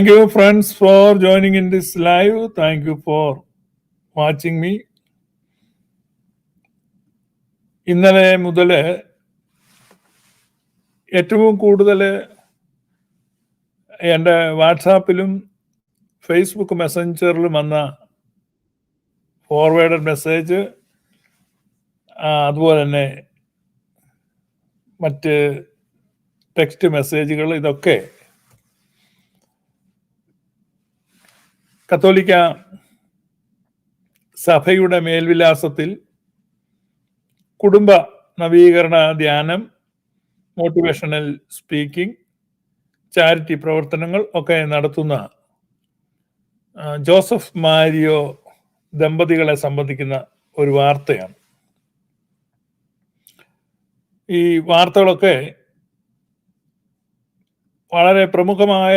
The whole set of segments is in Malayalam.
Thank you friends for joining in this live thank you for watching me ഇന്നലെ മുതൽ ഏറ്റവും കൂടുതൽ എന്റെ വാട്സാപ്പിലും ഫേസ്ബുക്ക് മെസ്സഞ്ചറിലും വന്ന ഫോർവേഡ് മെസ്സേജ് അതുപോലെ തന്നെ മറ്റ് ടെക്സ്റ്റ് മെസ്സേജുകൾ ഇതൊക്കെ കത്തോലിക്ക സഭയുടെ മേൽവിലാസത്തിൽ കുടുംബ നവീകരണ ധ്യാനം മോട്ടിവേഷണൽ സ്പീക്കിംഗ് ചാരിറ്റി പ്രവർത്തനങ്ങൾ ഒക്കെ നടത്തുന്ന ജോസഫ് മാരിയോ ദമ്പതികളെ സംബന്ധിക്കുന്ന ഒരു വാർത്തയാണ്. ഈ വാർത്തകളൊക്കെ വളരെ പ്രമുഖമായ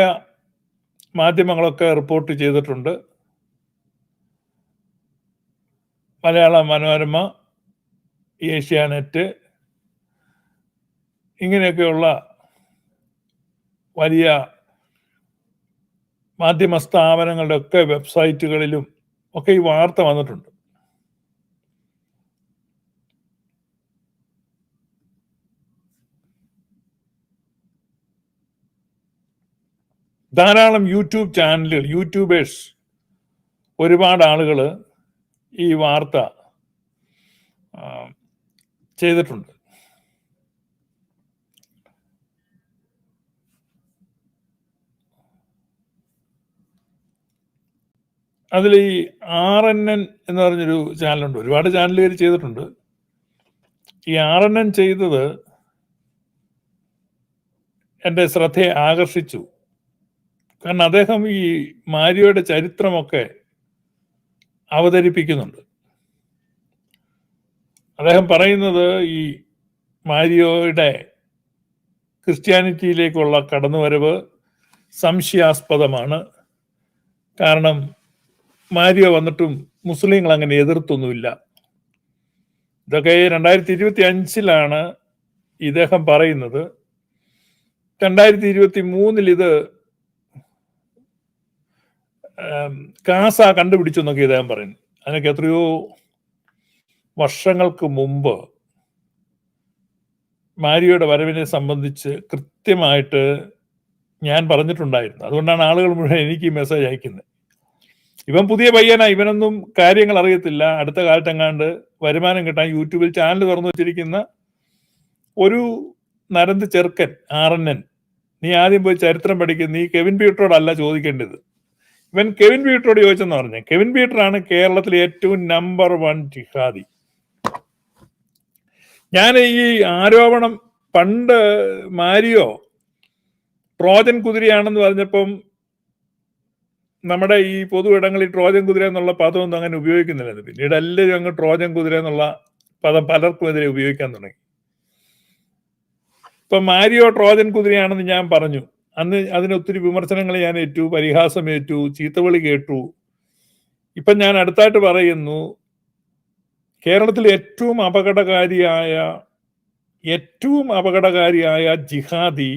മാധ്യമങ്ങളൊക്കെ റിപ്പോർട്ട് ചെയ്തിട്ടുണ്ട്. മലയാള മനോരമ ഏഷ്യാനെറ്റ് ഇങ്ങനെയൊക്കെയുള്ള വലിയ മാധ്യമ സ്ഥാപനങ്ങളുടെ ഒക്കെ വെബ്സൈറ്റുകളിലും ഒക്കെ ഈ വാർത്ത വന്നിട്ടുണ്ട്. ധാരാളം യൂട്യൂബ് ചാനലുകൾ യൂട്യൂബേഴ്സ് ഒരുപാട് ആളുകൾ ഈ വാർത്ത ചെയ്തിട്ടുണ്ട്. അതിൽ ഈ ആർ എൻ എൻ എന്ന് പറഞ്ഞൊരു ചാനലുണ്ട്. ഒരുപാട് ചാനലുകാർ ചെയ്തിട്ടുണ്ട്. ഈ ആർ എൻ എൻ ചെയ്തത് എന്റെ ശ്രദ്ധയെ ആകർഷിച്ചു. കാരണം അദ്ദേഹം ഈ മാരിയോയുടെ ചരിത്രമൊക്കെ അവതരിപ്പിക്കുന്നുണ്ട്. അദ്ദേഹം പറയുന്നത് ഈ മാരിയോയുടെ ക്രിസ്ത്യാനിറ്റിയിലേക്കുള്ള കടന്നുവരവ് സംശയാസ്പദമാണ്. കാരണം മാരിയോ വന്നിട്ടും മുസ്ലിങ്ങൾ അങ്ങനെ എതിർത്തൊന്നുമില്ല. ഇതൊക്കെ രണ്ടായിരത്തി ഇരുപത്തി അഞ്ചിലാണ് ഇദ്ദേഹം പറയുന്നത്. രണ്ടായിരത്തി ഇരുപത്തി മൂന്നിൽ ഇത് കാസ കണ്ടുപിടിച്ചു എന്നൊക്കെ ഇദ്ദേഹം പറയുന്നു. അതിനൊക്കെ എത്രയോ വർഷങ്ങൾക്ക് മുമ്പ് മാരിയോയുടെ വരവിനെ സംബന്ധിച്ച് കൃത്യമായിട്ട് ഞാൻ പറഞ്ഞിട്ടുണ്ടായിരുന്നു. അതുകൊണ്ടാണ് ആളുകൾ മുഴുവൻ എനിക്ക് ഈ മെസ്സേജ് അയക്കുന്നത്. ഇവൻ പുതിയ പയ്യനാ ഇവനൊന്നും കാര്യങ്ങൾ അറിയത്തില്ല. അടുത്ത കാലത്തെങ്ങാണ്ട് വരുമാനം കിട്ടാൻ യൂട്യൂബിൽ ചാനൽ തുറന്നു വെച്ചിരിക്കുന്ന ഒരു നരന്ത് ചെറുക്കൻ ആറന്നൻ നീ ആദ്യം പോയി ചരിത്രം പഠിക്കുന്ന നീ കെവിൻ പീറ്ററോടല്ല ചോദിക്കേണ്ടത്. ഇവൻ കെവിൻ ബീട്ടറോട് ചോദിച്ചെന്ന് പറഞ്ഞു? കെവിൻ ബീട്ടറാണ് കേരളത്തിലെ ഏറ്റവും നമ്പർ വൺ ജിഹാദി. ഞാൻ ഈ ആരോപണം പണ്ട് മാരിയോ ട്രോജൻ കുതിരയാണെന്ന് പറഞ്ഞപ്പം നമ്മുടെ ഈ പൊതു ഇടങ്ങളിൽ ട്രോജൻ കുതിര എന്നുള്ള പദമൊന്നും അങ്ങനെ ഉപയോഗിക്കുന്നില്ല പിന്നീട് എല്ലാവരും അങ്ങ് ട്രോജൻ കുതിര എന്നുള്ള പദം പലർക്കും എതിരെ ഉപയോഗിക്കാൻ തുടങ്ങി. ഇപ്പൊ മാരിയോ ട്രോജൻ കുതിരയാണെന്ന് ഞാൻ പറഞ്ഞു. അന്ന് അതിന് ഒത്തിരി വിമർശനങ്ങൾ ഞാൻ ഏറ്റു പരിഹാസം ഏറ്റു ചീത്തവിളി കേട്ടു. ഇപ്പൊ ഞാൻ അടുത്തായിട്ട് പറയുന്നു കേരളത്തിൽ ഏറ്റവും അപകടകാരിയായ ഏറ്റവും അപകടകാരിയായ ജിഹാദി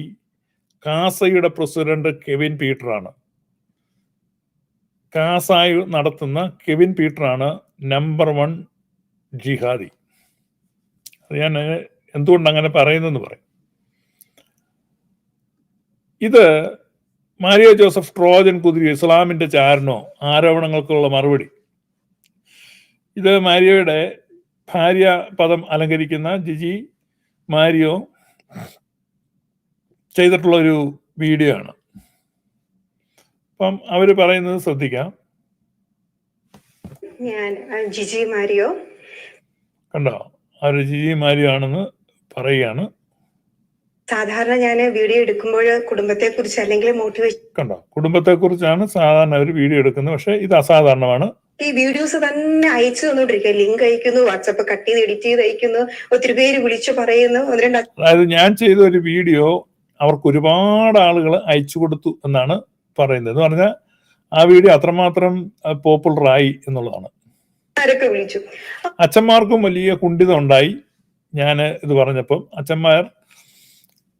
കാസയുടെ പ്രസിഡന്റ് കെവിൻ പീറ്ററാണ്. കാസായി നടത്തുന്ന കെവിൻ പീറ്ററാണ് നമ്പർ വൺ ജിഹാദി. അത് ഞാൻ എന്തുകൊണ്ട് അങ്ങനെ പറയുന്നെന്ന് പറയും. ഇത് മാരിയ ജോസഫ് ട്രോജൻ കുതിരി ഇസ്ലാമിന്റെ ചാരണോ ആരോപണങ്ങൾക്കുള്ള മറുപടി. ഇത് മാരിയയുടെ ഭാര്യ പദം അലങ്കരിക്കുന്ന ജിജി മാരിയോ ചെയ്തിട്ടുള്ള ഒരു വീഡിയോ ആണ് അപ്പം അവർ പറയുന്നത് ശ്രദ്ധിക്കാം. ഞാൻ ജിജി മാരിയോ. കണ്ടോ? അവർ ജിജി മാരിയോ ആണെന്ന് പറയുകയാണ്. സാധാരണ ഞാൻ വീഡിയോ എടുക്കുമ്പോൾ കുടുംബത്തെ കുറിച്ച് അല്ലെങ്കിൽ മോട്ടിവേഷൻ കണ്ടോ? കുടുംബത്തെ കുറിച്ചാണ് സാധാരണ ഒരു വീഡിയോ എടുക്കുന്നത്. പക്ഷെ ഇത് അസാധാരണമാണ്. ഈ വീഡിയോസ് തന്നെ അയച്ചു തന്നോണ്ടിരിക്കുക. ലിങ്ക് അയക്കുന്നു വാട്സപ്പ് കട്ട് ചെയ്ത് എഡിറ്റ് ചെയ്ത് അയക്കുന്നു ഒത്തിരി പേര് വിളിച്ചു പറയുന്നു അതായത് ഞാൻ ചെയ്ത ഒരു വീഡിയോ അവർക്ക് ഒരുപാട് ആളുകൾ അയച്ചു കൊടുത്തു എന്നാണ് പറയുന്നത്. എന്ന് പറഞ്ഞാൽ ആ വീഡിയോ അത്രമാത്രം പോപ്പുലർ ആയി എന്നുള്ളതാണ്. വിളിച്ചു? അച്ഛന്മാർക്കും വലിയ കുണ്ഠിതം ഉണ്ടായി. ഞാൻ ഇത് പറഞ്ഞപ്പം അച്ഛന്മാർ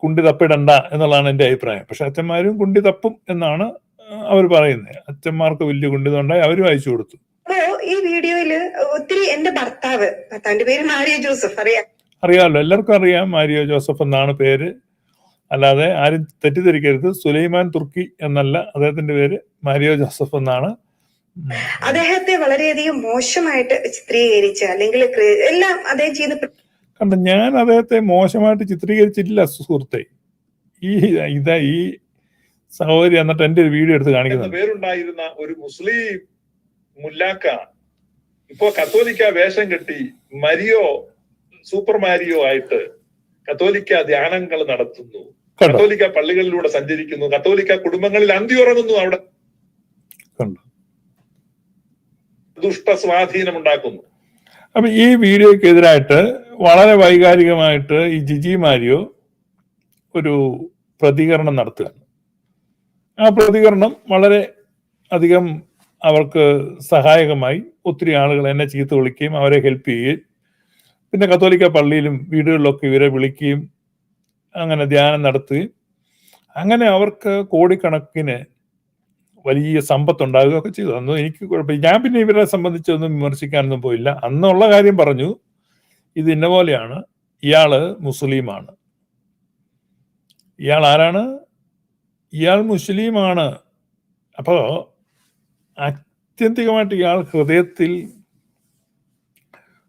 കുണ്ടി തപ്പിടണ്ട എന്നുള്ളതാണ് എന്റെ അഭിപ്രായം. പക്ഷെ അച്ഛന്മാരും കുണ്ടി തപ്പും എന്നാണ് അവർ പറയുന്നത്. അച്ഛന്മാർക്ക് വലിയ കുണ്ടിതുണ്ടായി അവരും അയച്ചു കൊടുത്തു. ഈ വീഡിയോയിൽ ഒത്തിരി എന്റെ ഭർത്താവ് ഭർത്താവിന്റെ പേര് മാരിയ ജോസഫ് അറിയാം? അറിയാമല്ലോ. എല്ലാവർക്കും അറിയാം മാരിയോ ജോസഫ് എന്നാണ് പേര്. അല്ലാതെ ആരും തെറ്റിദ്ധരിക്കരുത്. സുലൈമാൻ തുർക്കി എന്നല്ല അദ്ദേഹത്തിന്റെ പേര് മാരിയോ ജോസഫ് എന്നാണ്. അദ്ദേഹത്തെ വളരെയധികം മോശമായിട്ട് ചിത്രീകരിച്ച അല്ലെങ്കിൽ എല്ലാം അദ്ദേഹം ചെയ്ത് കണ്ട ഞാൻ അദ്ദേഹത്തെ മോശമായിട്ട് ചിത്രീകരിച്ചിട്ടില്ല സുഹൃത്തെ. ഈ ഇതാ ഈ സഹോദരി എന്നിട്ട് എന്റെ ഒരു വീഡിയോ എടുത്ത് കാണിക്കുന്നത് പേരുണ്ടായിരുന്ന ഒരു മുസ്ലിം മുല്ലാക്ക ഇപ്പോ കത്തോലിക്ക വേഷം കെട്ടി മരിയോ സൂപ്പർ മാരിയോ ആയിട്ട് കത്തോലിക്ക ധ്യാനങ്ങൾ നടത്തുന്നു. കത്തോലിക്ക പള്ളികളിലൂടെ സഞ്ചരിക്കുന്നു. കത്തോലിക്ക കുടുംബങ്ങളിൽ അന്തി ഉറങ്ങുന്നു അവിടെ ദുഷ്ട സ്വാധീനം ഉണ്ടാക്കുന്നു. അപ്പൊ ഈ വീഡിയോക്കെതിരായിട്ട് വളരെ വൈകാരികമായിട്ട് ഈ ജിജി മാരിയോ ഒരു പ്രതികരണം നടത്തുകയാണ്. ആ പ്രതികരണം വളരെ അധികം അവർക്ക് സഹായകമായി ഒത്തിരി ആളുകൾ എന്നെ ചീത്ത വിളിക്കുകയും അവരെ ഹെൽപ്പ് ചെയ്യുകയും പിന്നെ കത്തോലിക്ക പള്ളിയിലും വീടുകളിലൊക്കെ ഇവരെ വിളിക്കുകയും അങ്ങനെ ധ്യാനം നടത്തുകയും അങ്ങനെ അവർക്ക് കോടിക്കണക്കിന് വലിയ സമ്പത്ത് ഉണ്ടാകുകയൊക്കെ ചെയ്തു. അന്ന് എനിക്ക് കുഴപ്പമില്ല. ഞാൻ പിന്നെ ഇവരെ സംബന്ധിച്ചൊന്നും വിമർശിക്കാനൊന്നും പോയില്ല. അന്നുള്ള കാര്യം പറഞ്ഞു. ഇത് ഇന്ന പോലെയാണ്. ഇയാൾ മുസ്ലിമാണ്. ഇയാൾ ആരാണ്? ഇയാൾ മുസ്ലിമാണ്. അപ്പോ ആത്യന്തികമായിട്ട് ഇയാൾ ഹൃദയത്തിൽ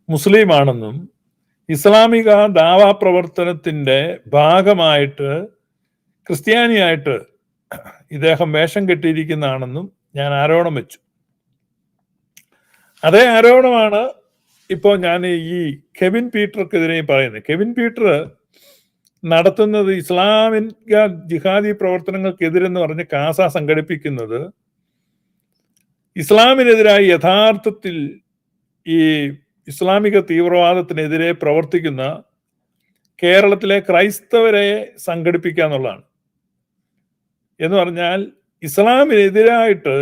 മുസ്ലിമാണെന്നും ഇസ്ലാമിക ദാവാ പ്രവർത്തനത്തിന്റെ ഭാഗമായിട്ട് ക്രിസ്ത്യാനിയായിട്ട് ഇദ്ദേഹം വേഷം കെട്ടിയിരിക്കുന്നതാണെന്നും ഞാൻ ആരോപണം വെച്ചു. അതേ ആരോപണമാണ് ഇപ്പോൾ ഞാൻ ഈ കെവിൻ പീറ്റർക്കെതിരെ പറയുന്നത്. കെവിൻ പീറ്റർ നടത്തുന്നത് ഇസ്ലാമിക ജിഹാദി പ്രവർത്തനങ്ങൾക്കെതിരെന്ന് പറഞ്ഞ് കാസ സംഘടിപ്പിക്കുന്നത് ഇസ്ലാമിനെതിരായി യഥാർത്ഥത്തിൽ ഈ ഇസ്ലാമിക തീവ്രവാദത്തിനെതിരെ പ്രവർത്തിക്കുന്ന കേരളത്തിലെ ക്രൈസ്തവരെ സംഘടിപ്പിക്കുക എന്നുള്ളതാണ്. എന്ന് പറഞ്ഞാൽ ഇസ്ലാമിനെതിരായിട്ട്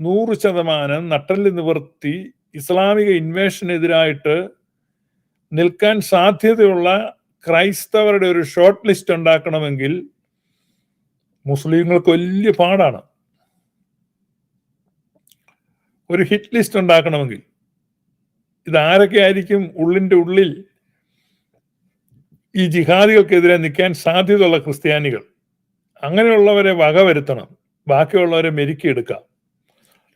നൂറ് ശതമാനം നട്ടൽ നിവർത്തി ഇസ്ലാമിക ഇൻവേഷനെതിരായിട്ട് നിൽക്കാൻ സാധ്യതയുള്ള ക്രൈസ്തവരുടെ ഒരു ഷോർട്ട് ലിസ്റ്റ് ഉണ്ടാക്കണമെങ്കിൽ മുസ്ലിങ്ങൾക്ക് വലിയ പാടാണ്. ഒരു ഹിറ്റ് ലിസ്റ്റ് ഉണ്ടാക്കണമെങ്കിൽ. ഇതാരൊക്കെ ആയിരിക്കും ഉള്ളിന്റെ ഉള്ളിൽ ഈ ജിഹാദികൾക്കെതിരെ നിൽക്കാൻ സാധ്യതയുള്ള ക്രിസ്ത്യാനികൾ? അങ്ങനെയുള്ളവരെ വകവരുത്തണം ബാക്കിയുള്ളവരെ മെരുക്കിയെടുക്കാം.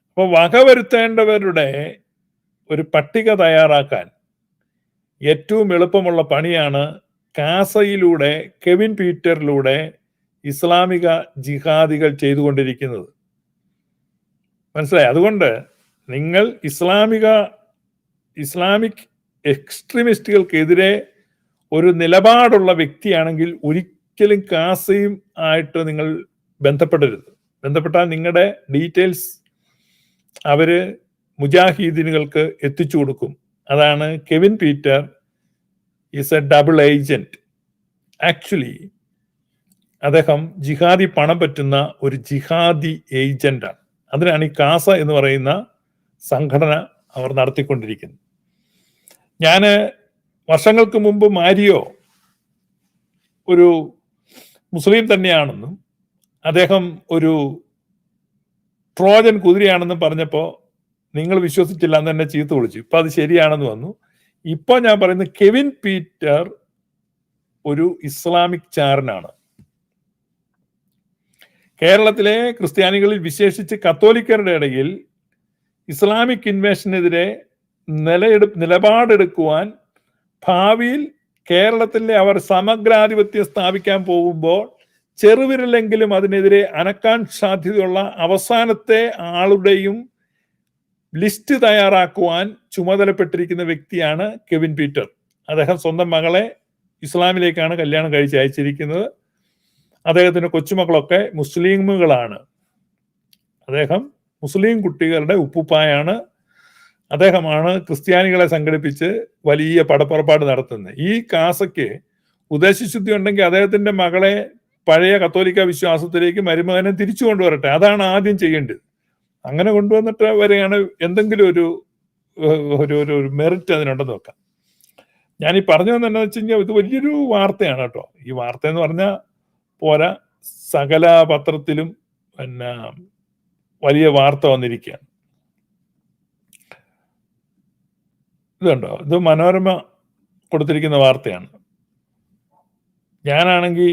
അപ്പോൾ വകവരുത്തേണ്ടവരുടെ ഒരു പട്ടിക തയ്യാറാക്കാൻ ഏറ്റവും എളുപ്പമുള്ള പണിയാണ് കാസയിലൂടെ കെവിൻ പീറ്ററിലൂടെ ഇസ്ലാമിക ജിഹാദികൾ ചെയ്തുകൊണ്ടിരിക്കുന്നത്. മനസ്സിലായി? അതുകൊണ്ട് നിങ്ങൾ ഇസ്ലാമിക ഇസ്ലാമിക് എക്സ്ട്രീമിസ്റ്റുകൾക്കെതിരെ ഒരു നിലപാടുള്ള വ്യക്തിയാണെങ്കിൽ ഒരിക്കലും കാസയും ആയിട്ട് നിങ്ങൾ ബന്ധപ്പെടരുത്. ബന്ധപ്പെട്ടാൽ നിങ്ങളുടെ ഡീറ്റെയിൽസ് അവർ മുജാഹിദീനുകൾക്ക് എത്തിച്ചു കൊടുക്കും. അതാണ് Kevin Peter is a double agent actually അദ്ദേഹം ജിഹാദി പണം പറ്റുന്ന ഒരു ജിഹാദി ഏജന്റാണ് അതിനാണ് ഈ കാസ എന്ന് പറയുന്ന സംഘടന അവർ നടത്തിക്കൊണ്ടിരിക്കുന്നത്. ഞാൻ വർഷങ്ങൾക്ക് മുമ്പ് മാരിയോ ഒരു മുസ്ലിം തന്നെയാണെന്നും അദ്ദേഹം ഒരു ട്രോജൻ കുതിരയാണെന്നും പറഞ്ഞപ്പോൾ നിങ്ങൾ വിശ്വസിച്ചില്ല എന്ന് തന്നെ ചീത്ത വിളിച്ചു. ഇപ്പൊ അത് ശരിയാണെന്ന് വന്നു. ഇപ്പൊ ഞാൻ പറയുന്നത് കെവിൻ പീറ്റർ ഒരു ഇസ്ലാമിക് ചാരനാണ്. കേരളത്തിലെ ക്രിസ്ത്യാനികളിൽ വിശേഷിച്ച് കത്തോലിക്കരുടെ ഇടയിൽ ഇസ്ലാമിക് ഇൻവേഷനെതിരെ നിലയെടു നിലപാടെടുക്കുവാൻ ഭാവിയിൽ കേരളത്തിലെ അവർ സമഗ്രാധിപത്യം സ്ഥാപിക്കാൻ പോകുമ്പോൾ ചെറുവിരലെങ്കിലും അതിനെതിരെ അനക്കാൻ സാധ്യതയുള്ള അവസാനത്തെ ആളുടെയും ലിസ്റ്റ് തയ്യാറാക്കുവാൻ ചുമതലപ്പെട്ടിരിക്കുന്ന വ്യക്തിയാണ് കെവിൻ പീറ്റർ. അദ്ദേഹം സ്വന്തം മകളെ ഇസ്ലാമിലേക്കാണ് കല്യാണം കഴിച്ച് അയച്ചിരിക്കുന്നത്. അദ്ദേഹത്തിന്റെ കൊച്ചുമക്കളൊക്കെ മുസ്ലിമുകളാണ് അദ്ദേഹം മുസ്ലിം കുട്ടികളുടെ ഉപ്പുപ്പായാണ്. അദ്ദേഹമാണ് ക്രിസ്ത്യാനികളെ സംഘടിപ്പിച്ച് വലിയ പടപ്പുറപ്പാട് നടത്തുന്നത്. ഈ കാസയ്ക്ക് ഉദ്ദേശശുദ്ധി ഉണ്ടെങ്കിൽ അദ്ദേഹത്തിന്റെ മകളെ പഴയ കത്തോലിക്ക വിശ്വാസത്തിലേക്ക് മരുമകനെ തിരിച്ചു കൊണ്ടുവരട്ടെ. അതാണ് ആദ്യം ചെയ്യേണ്ടത്. അങ്ങനെ കൊണ്ടുവന്നിട്ട് വരെയാണ് എന്തെങ്കിലും ഒരു ഒരു ഒരു മെറിറ്റ് അതിനുണ്ടെന്ന് വെക്കാം ഞാൻ ഈ പറഞ്ഞു തന്നെ വെച്ച് കഴിഞ്ഞാൽ ഇത് വലിയൊരു വാർത്തയാണ് കേട്ടോ. ഈ വാർത്ത എന്ന് പറഞ്ഞാൽ പോരാ സകല പത്രത്തിലും പിന്നെ വലിയ വാർത്ത വന്നിരിക്കുകയാണ്. ഇതുണ്ടോ? ഇത് മനോരമ കൊടുത്തിരിക്കുന്ന വാർത്തയാണ്. ഞാനാണെങ്കിൽ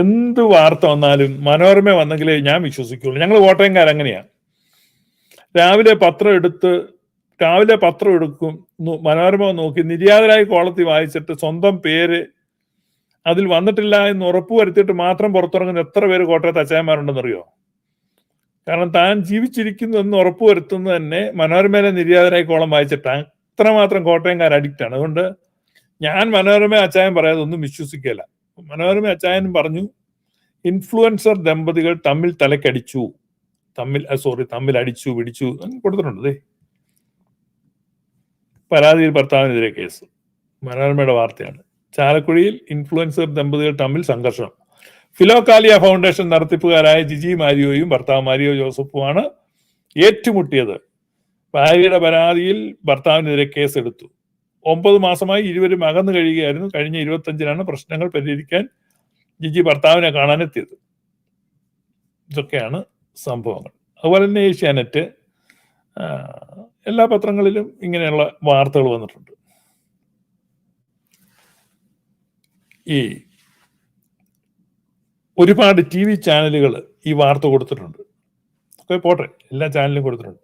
എന്ത് വാർത്ത വന്നാലും മനോരമ വന്നെങ്കിലേ ഞാൻ വിശ്വസിക്കുള്ളൂ. ഞങ്ങൾ കോട്ടയംകാരങ്ങനെയാണ് രാവിലെ പത്രം എടുത്ത് രാവിലെ പത്രം എടുക്കും മനോരമ നോക്കി നിര്യാതരായി കോളത്തിൽ വായിച്ചിട്ട് സ്വന്തം പേര് അതിൽ വന്നിട്ടില്ല എന്ന് ഉറപ്പ് വരുത്തിയിട്ട് മാത്രം പുറത്തിറങ്ങുന്ന എത്ര പേര് കോട്ടയത്ത് അച്ചായന്മാരുണ്ടെന്നറിയോ കാരണം താൻ ജീവിച്ചിരിക്കുന്നു എന്ന് ഉറപ്പുവരുത്തുന്നത് തന്നെ മനോരമയിലെ നിര്യാതനായി കോളം വായിച്ചിട്ടാണ് അത്രമാത്രം കോട്ടയംകാർ അഡിക്റ്റ് ആണ്. അതുകൊണ്ട് ഞാൻ മനോരമ അച്ചായൻ പറയാതൊന്നും വിശ്വസിക്കില്ല മനോരമ അച്ചായനും പറഞ്ഞു ഇൻഫ്ലുവൻസർ ദമ്പതികൾ തമ്മിൽ തലക്കടിച്ചു. തമ്മിൽ സോറി തമ്മിൽ അടിച്ചു പിടിച്ചു കൊടുത്തിട്ടുണ്ട് പരാതിയിൽ ഭർത്താവിനെതിരെ കേസ്. മനോരമയുടെ വാർത്തയാണ്. ചാലക്കുടിയിൽ ഇൻഫ്ലുവൻസർ ദമ്പതികൾ തമ്മിൽ സംഘർഷം. ഫിലോകാലിയ ഫൗണ്ടേഷൻ നടത്തിപ്പുകാരായ ജിജി മാരിയോയും ഭർത്താവ് മാരിയോ ജോസഫുമാണ് ഏറ്റുമുട്ടിയത്. ഭാര്യയുടെ പരാതിയിൽ ഭർത്താവിനെതിരെ കേസെടുത്തു. ഒമ്പത് മാസമായി ഇരുവരും അകന്നു കഴിയുകയായിരുന്നു. കഴിഞ്ഞ ഇരുപത്തഞ്ചിനാണ് പ്രശ്നങ്ങൾ പരിഹരിക്കാൻ ജിജി ഭർത്താവിനെ കാണാനെത്തിയത്. ഇതൊക്കെയാണ് സംഭവങ്ങൾ. അതുപോലെ തന്നെ ഏഷ്യാനെറ്റ് എല്ലാ പത്രങ്ങളിലും ഇങ്ങനെയുള്ള വാർത്തകൾ വന്നിട്ടുണ്ട്. ഈ ഒരുപാട് ടി വി ചാനലുകൾ ഈ വാർത്ത കൊടുത്തിട്ടുണ്ട്. ഒക്കെ പോട്ടെ എല്ലാ ചാനലും കൊടുത്തിട്ടുണ്ട്.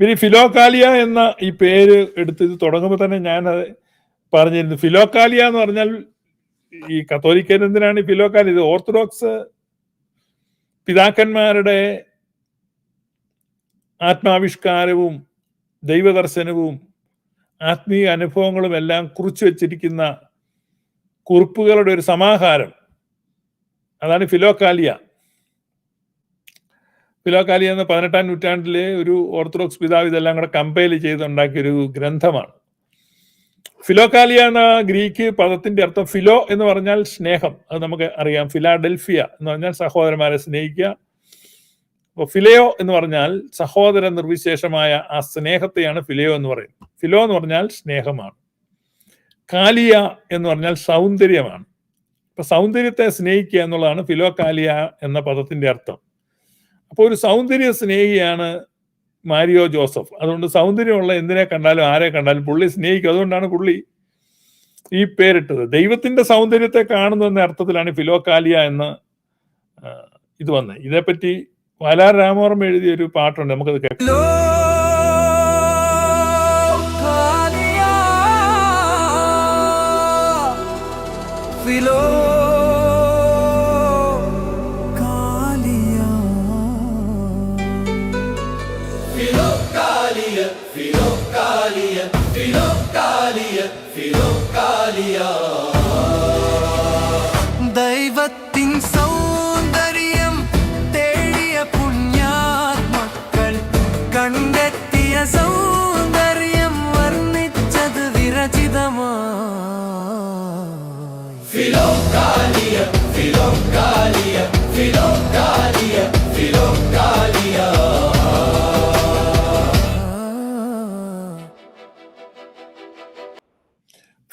ഇവർ ഫിലോക്കാലിയ എന്ന ഈ പേര് എടുത്ത് ഇത് തുടങ്ങുമ്പോൾ തന്നെ ഞാൻ അത് പറഞ്ഞിരുന്നു. ഫിലോക്കാലിയ എന്ന് പറഞ്ഞാൽ ഈ കത്തോലിക്കൻ എന്തിനാണ് ഈ ഫിലോക്കാലി ഇത് ഓർത്തഡോക്സ് പിതാക്കന്മാരുടെ ആത്മാവിഷ്കാരവും ദൈവദർശനവും ആത്മീയ അനുഭവങ്ങളും എല്ലാം കുറിച്ചു വച്ചിരിക്കുന്ന കുറിപ്പുകളുടെ ഒരു സമാഹാരം അതാണ് ഫിലോക്കാലിയ ഫിലോക്കാലിയ എന്ന പതിനെട്ടാം നൂറ്റാണ്ടിലെ ഒരു ഓർത്തഡോക്സ് പിതാവ് ഇതെല്ലാം കൂടെ കമ്പയർ ചെയ്തുണ്ടാക്കിയ ഒരു ഗ്രന്ഥമാണ്. ഫിലോക്കാലിയ എന്ന ഗ്രീക്ക് പദത്തിന്റെ അർത്ഥം ഫിലോ എന്ന് പറഞ്ഞാൽ സ്നേഹം. അത് നമുക്ക് അറിയാം. ഫിലാഡൽഫിയ എന്ന് പറഞ്ഞാൽ സഹോദരന്മാരെ സ്നേഹിക്കുക. അപ്പോൾ ഫിലയോ എന്ന് പറഞ്ഞാൽ സഹോദര നിർവിശേഷമായ ആ സ്നേഹത്തെയാണ് ഫിലയോ എന്ന് പറയുന്നത്. ഫിലോ എന്ന് പറഞ്ഞാൽ സ്നേഹമാണ്. കാലിയ എന്ന് പറഞ്ഞാൽ സൗന്ദര്യമാണ്. ഇപ്പൊ സൗന്ദര്യത്തെ സ്നേഹിക്കുക എന്നുള്ളതാണ് ഫിലോകാലിയ എന്ന പദത്തിന്റെ അർത്ഥം. അപ്പോൾ ഒരു സൗന്ദര്യ സ്നേഹിയാണ് മാരിയോ ജോസഫ്. അതുകൊണ്ട് സൗന്ദര്യമുള്ള എന്തിനെ കണ്ടാലും ആരെ കണ്ടാലും പുള്ളി സ്നേഹിക്കും. അതുകൊണ്ടാണ് പുള്ളി ഈ പേരിട്ടത്. ദൈവത്തിന്റെ സൗന്ദര്യത്തെ കാണുന്നു എന്ന അർത്ഥത്തിലാണ് ഫിലോകാലിയ എന്ന് ഇത് വന്നത്. ഇതേപ്പറ്റി വയലാർ രാമവർമ്മ എഴുതിയ ഒരു പാട്ടുണ്ട്. നമുക്കത് കേൾക്കാം. we love.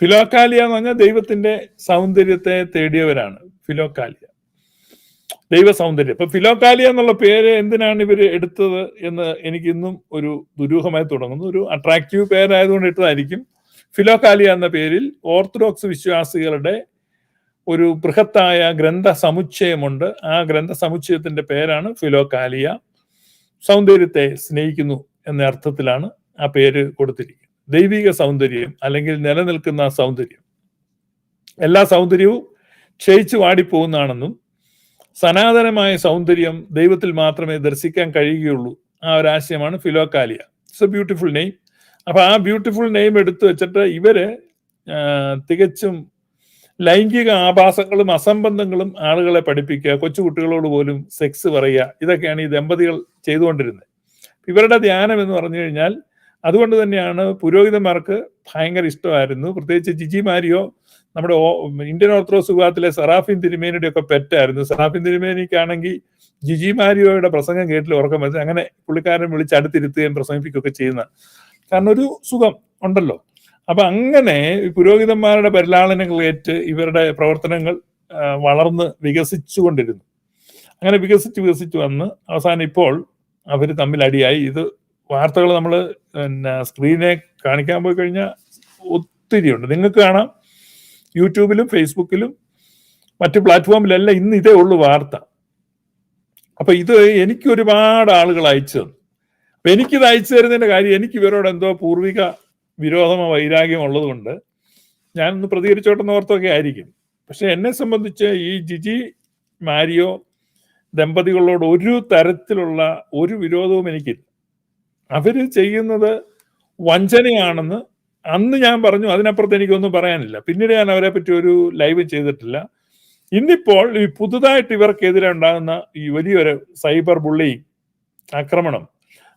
ഫിലോക്കാലിയ എന്ന് പറഞ്ഞാൽ ദൈവത്തിന്റെ സൗന്ദര്യത്തെ തേടിയവരാണ്. ഫിലോക്കാലിയ. ദൈവ സൗന്ദര്യം ഇപ്പൊ ഫിലോക്കാലിയ എന്നുള്ള പേര് എന്തിനാണ് ഇവർ എടുത്തത് എന്ന് എനിക്ക് ഇന്നും ഒരു ദുരൂഹമായി തുടങ്ങുന്നു. ഒരു അട്രാക്റ്റീവ് പേരായതുകൊണ്ട് ഇട്ടതായിരിക്കും. ഫിലോക്കാലിയ എന്ന പേരിൽ ഓർത്തഡോക്സ് വിശ്വാസികളുടെ ഒരു ബൃഹത്തായ ഗ്രന്ഥ സമുച്ചയമുണ്ട് ആ ഗ്രന്ഥ സമുച്ചയത്തിന്റെ പേരാണ് ഫിലോക്കാലിയ. സൗന്ദര്യത്തെ സ്നേഹിക്കുന്നു എന്ന അർത്ഥത്തിലാണ് ആ പേര് കൊടുത്തിരിക്കുന്നത്. ദൈവിക സൗന്ദര്യം അല്ലെങ്കിൽ നിലനിൽക്കുന്ന സൗന്ദര്യം. എല്ലാ സൗന്ദര്യവും ക്ഷയിച്ചു വാടിപ്പോകുന്നതാണെന്നും സനാതനമായ സൗന്ദര്യം ദൈവത്തിൽ മാത്രമേ ദർശിക്കാൻ കഴിയുകയുള്ളൂ. ആ ഒരു ആശയമാണ് Philokalia it's a beautiful name അപ്പൊ ആ ബ്യൂട്ടിഫുൾ നെയിം എടുത്തു വെച്ചിട്ട് ഇവർ തികച്ചും ലൈംഗിക ആഭാസങ്ങളും അസംബന്ധങ്ങളും ആളുകളെ പഠിപ്പിക്കുക കൊച്ചുകുട്ടികളോട് പോലും സെക്സ് പറയുക ഇതൊക്കെയാണ് ഈ ദമ്പതികൾ ചെയ്തുകൊണ്ടിരുന്നത്. ഇവരുടെ ധ്യാനം എന്ന് പറഞ്ഞു കഴിഞ്ഞാൽ അതുകൊണ്ട് തന്നെയാണ് പുരോഹിതന്മാർക്ക് ഭയങ്കര ഇഷ്ടമായിരുന്നു. പ്രത്യേകിച്ച് ജിജി മാരിയോ നമ്മുടെ ഇന്ത്യൻ ഓർത്തഡോക്സ് വിഭാഗത്തിലെ സറാഫിൻ തിരുമേനിയുടെ ഒക്കെ പെറ്റായിരുന്നു. സറാഫിൻ തിരുമേനിക്കാണെങ്കിൽ ജിജി മാരിയോയുടെ പ്രസംഗം കേട്ടിൽ ഉറക്കം വരുന്നത് അങ്ങനെ പുള്ളിക്കാരൻ വിളിച്ച് അടുത്തിരുത്തുകയും പ്രസംഗിപ്പിക്കുകയൊക്കെ ചെയ്യുന്ന. കാരണം ഒരു സുഖം ഉണ്ടല്ലോ. അപ്പൊ അങ്ങനെ പുരോഹിതന്മാരുടെ പരിലാളനകളേറ്റ് ഇവരുടെ പ്രവർത്തനങ്ങൾ വളർന്ന് വികസിച്ചുകൊണ്ടിരുന്നു. അങ്ങനെ വികസിച്ച് വികസിച്ച് വന്ന് അവസാനം ഇപ്പോൾ അവർ തമ്മിൽ അടിയായി. ഇത് വാർത്തകൾ നമ്മൾ പിന്നെ സ്ക്രീനെ കാണിക്കാൻ പോയി കഴിഞ്ഞാൽ ഒത്തിരിയുണ്ട്. നിങ്ങൾക്ക് കാണാം യൂട്യൂബിലും ഫേസ്ബുക്കിലും മറ്റ് പ്ലാറ്റ്ഫോമിലെല്ലാം ഇന്ന് ഇതേ ഉള്ളൂ വാർത്ത. അപ്പൊ ഇത് എനിക്ക് ഒരുപാട് ആളുകൾ അയച്ചു തന്നു. അപ്പൊ എനിക്കിത് അയച്ചു തരുന്നതിന്റെ കാര്യം എനിക്ക് ഇവരോട് എന്തോ പൂർവിക വിരോധമോ വൈരാഗ്യമോ ഉള്ളതുകൊണ്ട് ഞാനൊന്ന് പ്രതികരിച്ചോട്ടെന്ന് ഓർത്തൊക്കെ ആയിരിക്കും. പക്ഷെ എന്നെ സംബന്ധിച്ച് ഈ ജിജി മാരിയോ ദമ്പതികളോട് ഒരു തരത്തിലുള്ള ഒരു വിരോധവും എനിക്കില്ല. അവർ ചെയ്യുന്നത് വഞ്ചനയാണെന്ന് അന്ന് ഞാൻ പറഞ്ഞു അതിനപ്പുറത്ത് എനിക്കൊന്നും പറയാനില്ല. പിന്നീട് ഞാൻ അവരെ പറ്റി ഒരു ലൈവ് ചെയ്തിട്ടില്ല. ഇന്നിപ്പോൾ ഈ പുതുതായിട്ട് ഇവർക്കെതിരെ ഉണ്ടാകുന്ന ഈ വലിയൊരു സൈബർ ബുള്ളി ആക്രമണം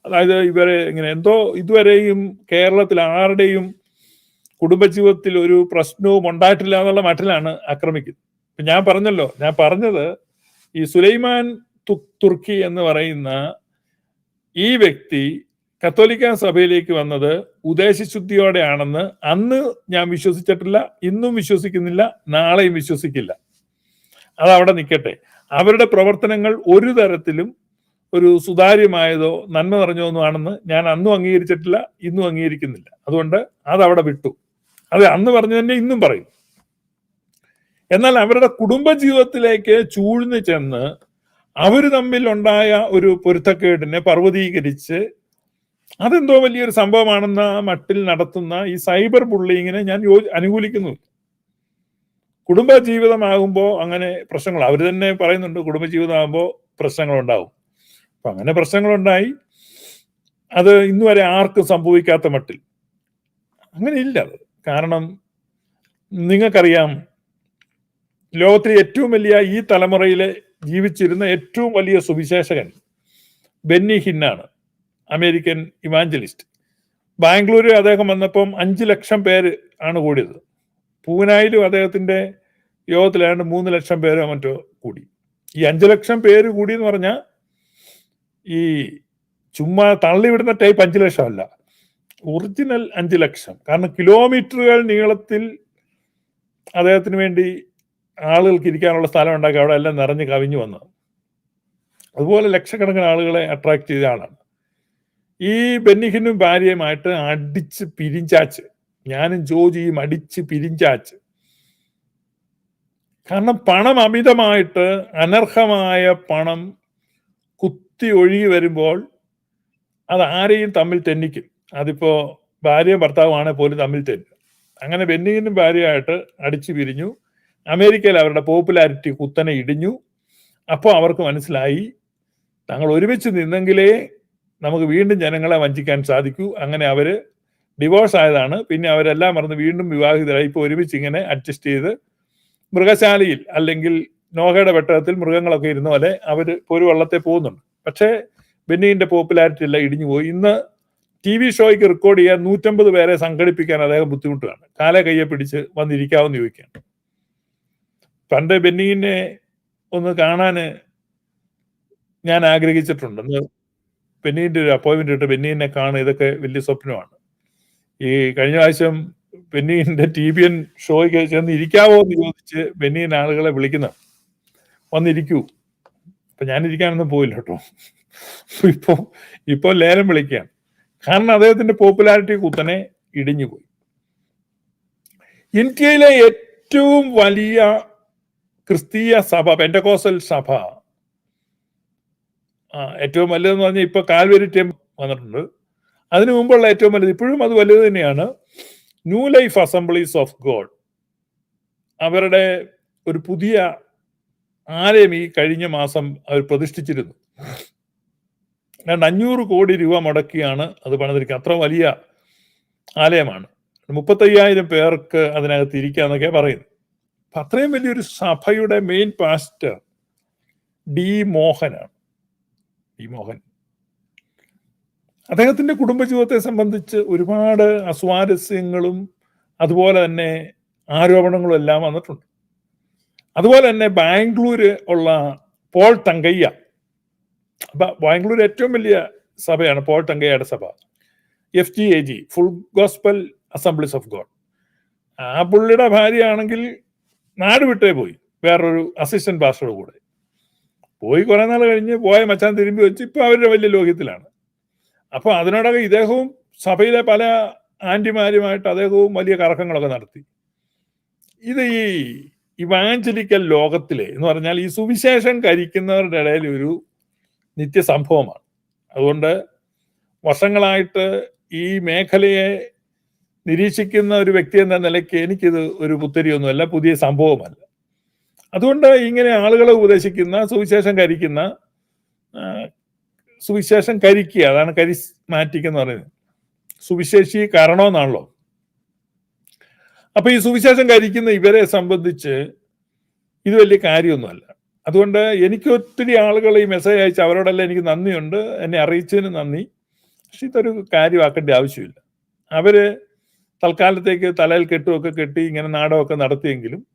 അതായത് ഇവരെ ഇങ്ങനെ എന്തോ ഇതുവരെയും കേരളത്തിൽ ആരുടെയും കുടുംബജീവിതത്തിൽ ഒരു പ്രശ്നവും ഉണ്ടായിട്ടില്ല എന്നുള്ള മട്ടിലാണ് ആക്രമിക്കുന്നത്. ഞാൻ പറഞ്ഞല്ലോ ഞാൻ പറഞ്ഞത് ഈ സുലൈമാൻ തുർക്കി എന്ന് പറയുന്ന ഈ വ്യക്തി കത്തോലിക്ക സഭയിലേക്ക് വന്നത് ഉദ്ദേശശുദ്ധിയോടെയാണെന്ന് അന്ന് ഞാൻ വിശ്വസിച്ചിട്ടില്ല ഇന്നും വിശ്വസിക്കുന്നില്ല നാളെയും വിശ്വസിക്കില്ല. അത് അവിടെ നിൽക്കട്ടെ. അവരുടെ പ്രവർത്തനങ്ങൾ ഒരു തരത്തിലും ഒരു സുതാര്യമായതോ നന്മ നിറഞ്ഞോ ഒന്നും ആണെന്ന് ഞാൻ അന്നും അംഗീകരിച്ചിട്ടില്ല ഇന്നും അംഗീകരിക്കുന്നില്ല. അതുകൊണ്ട് അതവിടെ വിട്ടു. അത് അന്ന് പറഞ്ഞു തന്നെ ഇന്നും പറയും. എന്നാൽ അവരുടെ കുടുംബജീവിതത്തിലേക്ക് ചൂഴ്ന്നു ചെന്ന് അവർ തമ്മിൽ ഉണ്ടായ ഒരു പൊരുത്തക്കേടിനെ പർവതീകരിച്ച് അതെന്തോ വലിയൊരു സംഭവമാണെന്ന മട്ടിൽ നടത്തുന്ന ഈ സൈബർ ബുള്ളിങ്ങിനെ ഞാൻ യോ അനുകൂലിക്കുന്നു കുടുംബ ജീവിതമാകുമ്പോൾ അങ്ങനെ പ്രശ്നങ്ങൾ അവർ തന്നെ പറയുന്നുണ്ട് കുടുംബജീവിതമാകുമ്പോൾ പ്രശ്നങ്ങൾ ഉണ്ടാവും അപ്പം അങ്ങനെ പ്രശ്നങ്ങളുണ്ടായി. അത് ഇന്ന് വരെ ആർക്കും സംഭവിക്കാത്ത മട്ടിൽ. അങ്ങനെ ഇല്ല അത്. കാരണം നിങ്ങൾക്കറിയാം ലോകത്തിലെ ഏറ്റവും വലിയ ഈ തലമുറയിലെ ജീവിച്ചിരുന്ന ഏറ്റവും വലിയ സുവിശേഷകൻ ബെന്നി ഹിന്നാണ്. American evangelist. ബാംഗ്ലൂരിൽ അദ്ദേഹം വന്നപ്പം അഞ്ച് ലക്ഷം പേര് ആണ് കൂടിയത്. പൂനായിലും അദ്ദേഹത്തിന്റെ യോഗത്തിലാണ്ട് മൂന്ന് ലക്ഷം പേരോ മറ്റോ കൂടി. ഈ അഞ്ച് ലക്ഷം പേര് കൂടി എന്ന് പറഞ്ഞാൽ ഈ ചുമ്മാ തള്ളിവിടുന്ന ടൈപ്പ് അഞ്ച് ലക്ഷം അല്ല ഒറിജിനൽ അഞ്ച് ലക്ഷം. കാരണം കിലോമീറ്ററുകൾ നീളത്തിൽ അദ്ദേഹത്തിന് വേണ്ടി ആളുകൾക്ക് ഇരിക്കാനുള്ള സ്ഥലം ഉണ്ടാക്കി അവിടെ എല്ലാം നിറഞ്ഞ് കവിഞ്ഞു വന്നത്. അതുപോലെ ലക്ഷക്കണക്കിന് ആളുകളെ അട്രാക്ട് ചെയ്ത ആളാണ്. ഈ ബെന്നിഹിനും ഭാര്യയുമായിട്ട് അടിച്ച് പിരിഞ്ചാച്ച്. ഞാനും ജോജിയും അടിച്ച് പിരിഞ്ചാച്ച്. കാരണം പണം അമിതമായിട്ട് അനർഹമായ പണം കുത്തി ഒഴുകി വരുമ്പോൾ അത് ആരെയും തമ്മിൽ തെന്നിക്കും. അതിപ്പോ ഭാര്യയും ഭർത്താവുമാണെങ്കിൽ പോലും തമ്മിൽ തെന്നും അങ്ങനെ ബെന്നിഹിനും ഭാര്യയായിട്ട് അടിച്ചു പിരിഞ്ഞു. അമേരിക്കയിൽ അവരുടെ പോപ്പുലാരിറ്റി കുത്തനെ ഇടിഞ്ഞു. അപ്പോൾ അവർക്ക് മനസ്സിലായി തങ്ങൾ ഒരുമിച്ച് നിന്നെങ്കിലേ നമുക്ക് വീണ്ടും ജനങ്ങളെ വഞ്ചിക്കാൻ സാധിക്കൂ. അങ്ങനെ അവർ ഡിവോഴ്സ് ആയതാണ്. പിന്നെ അവരെല്ലാം മറന്ന് വീണ്ടും വിവാഹിതരായി ഇപ്പോൾ ഒരുമിച്ച് ഇങ്ങനെ അഡ്ജസ്റ്റ് ചെയ്ത് മൃഗശാലയിൽ അല്ലെങ്കിൽ നോഹയുടെ വെട്ടകത്തിൽ മൃഗങ്ങളൊക്കെ ഇരുന്ന പോലെ അവർ ഒരു വള്ളത്തെ പോകുന്നുണ്ട്. പക്ഷേ ബെന്നിന്റെ പോപ്പുലാരിറ്റി എല്ലാം ഇടിഞ്ഞു പോയി. ഇന്ന് ടി വി ഷോയ്ക്ക് റെക്കോർഡ് ചെയ്യാൻ നൂറ്റമ്പത് പേരെ സംഘടിപ്പിക്കാൻ അദ്ദേഹം ബുദ്ധിമുട്ടാണ് കാല കയ്യെ പിടിച്ച് വന്നിരിക്കാവുന്ന ചോദിക്കുകയാണ്. പണ്ട് ബെന്നിനെ ഒന്ന് കാണാൻ ഞാൻ ആഗ്രഹിച്ചിട്ടുണ്ട്. ഒന്ന് ബെന്നീന്റെ ഒരു അപ്പോയിൻമെന്റ് ഇട്ട് ബെന്നീനെ കാണുക ഇതൊക്കെ വലിയ സ്വപ്നമാണ്. ഈ കഴിഞ്ഞ പ്രാവശ്യം ബെന്നീന്റെ ടി ബി എൻ ഷോയ്ക്ക് ചെന്ന് ഇരിക്കാവോ എന്ന് ചോദിച്ച് ബെന്നീൻ ആളുകളെ വിളിക്കുന്ന വന്നിരിക്കൂ. അപ്പൊ ഞാനിരിക്കാനൊന്നും പോയില്ല കേട്ടോ. ഇപ്പൊ ഇപ്പോൾ ലേലം വിളിക്കുകയാണ്. കാരണം അദ്ദേഹത്തിന്റെ പോപ്പുലാരിറ്റി കുത്തനെ ഇടിഞ്ഞു പോയി. ഇന്ത്യയിലെ ഏറ്റവും വലിയ ക്രിസ്തീയ സഭ പെൻഡകോസൽ സഭ ഏറ്റവും വലുതെന്ന് പറഞ്ഞാൽ ഇപ്പൊ കാൽവരി ടീം വന്നിട്ടുണ്ട്. അതിനു മുമ്പുള്ള ഏറ്റവും വലുത് ഇപ്പോഴും അത് വലുത് തന്നെയാണ്. New life assemblies of God അവരുടെ ഒരു പുതിയ ആലയം ഈ കഴിഞ്ഞ മാസം അവർ പ്രതിഷ്ഠിച്ചിരുന്നു. രണ്ട് അഞ്ഞൂറ് കോടി രൂപ മുടക്കിയാണ് അത് പണിതിരിക്കുക അത്ര വലിയ ആലയമാണ്. മുപ്പത്തയ്യായിരം പേർക്ക് അതിനകത്ത് ഇരിക്കാന്നൊക്കെ പറയുന്നു. അത്രയും വലിയൊരു സഭയുടെ മെയിൻ പാസ്റ്റർ ഡി മോഹനാണ്. ഡി മോഹൻ അദ്ദേഹത്തിന്റെ കുടുംബജീവിതത്തെ സംബന്ധിച്ച് ഒരുപാട് അസ്വാരസ്യങ്ങളും അതുപോലെ തന്നെ ആരോപണങ്ങളും എല്ലാം വന്നിട്ടുണ്ട്. അതുപോലെ തന്നെ ബാംഗ്ലൂര് ഉള്ള പോൾ തങ്കയ്യ. ബാംഗ്ലൂർ ഏറ്റവും വലിയ സഭയാണ് പോൾ തങ്കയ്യയുടെ സഭ. F G A G full gospel assemblies of God ആ പുള്ളിയുടെ ഭാര്യയാണെങ്കിൽ നാട് വിട്ടേ പോയി വേറൊരു അസിസ്റ്റന്റ് പാസ്റ്ററുടെ കൂടെ. പോയി കുറെ നാൾ കഴിഞ്ഞ് പോയ മച്ചാൻ തിരുമ്പി വെച്ച് ഇപ്പൊ അവരുടെ വലിയ ലോകത്തിലാണ്. അപ്പൊ അതിനോടൊക്കെ ഇദ്ദേഹവും സഭയിലെ പല ആന്റിമാരുമായിട്ട് അദ്ദേഹവും വലിയ കറക്കങ്ങളൊക്കെ നടത്തി. ഇത് ഈ ഇവാഞ്ചലിക്കൽ ലോകത്തിലെ എന്ന് പറഞ്ഞാൽ ഈ സുവിശേഷം കരിക്കുന്നവരുടെ ഇടയിൽ ഒരു നിത്യ സംഭവമാണ്. അതുകൊണ്ട് വർഷങ്ങളായിട്ട് ഈ മേഖലയെ നിരീക്ഷിക്കുന്ന ഒരു വ്യക്തി എന്ന നിലയ്ക്ക് എനിക്കിത് ഒരു പുത്തരിയൊന്നുമല്ല പുതിയ സംഭവമല്ല. അതുകൊണ്ട് ഇങ്ങനെ ആളുകളെ ഉപദേശിക്കുന്ന സുവിശേഷം കരിക്കുന്ന സുവിശേഷം കരിക്കുക അതാണ് കരിസ്മാറ്റിക് എന്ന് പറയുന്നത്. സുവിശേഷി കാരണമെന്നാണല്ലോ അപ്പൊ ഈ സുവിശേഷം കരിക്കുന്ന ഇവരെ സംബന്ധിച്ച് ഇത് വലിയ കാര്യമൊന്നുമല്ല. അതുകൊണ്ട് എനിക്ക് ഒത്തിരി ആളുകൾ ഈ മെസ്സേജ് അയച്ച് അവരോടെല്ലാം എനിക്ക് നന്ദിയുണ്ട്. എന്നെ അറിയിച്ചതിന് നന്ദി. പക്ഷെ ഇതൊരു കാര്യമാക്കേണ്ട ആവശ്യമില്ല. അവർ തൽക്കാലത്തേക്ക് തലയിൽ കെട്ടുമൊക്കെ കെട്ടി ഇങ്ങനെ നാടകമൊക്കെ നടത്തിയെങ്കിലും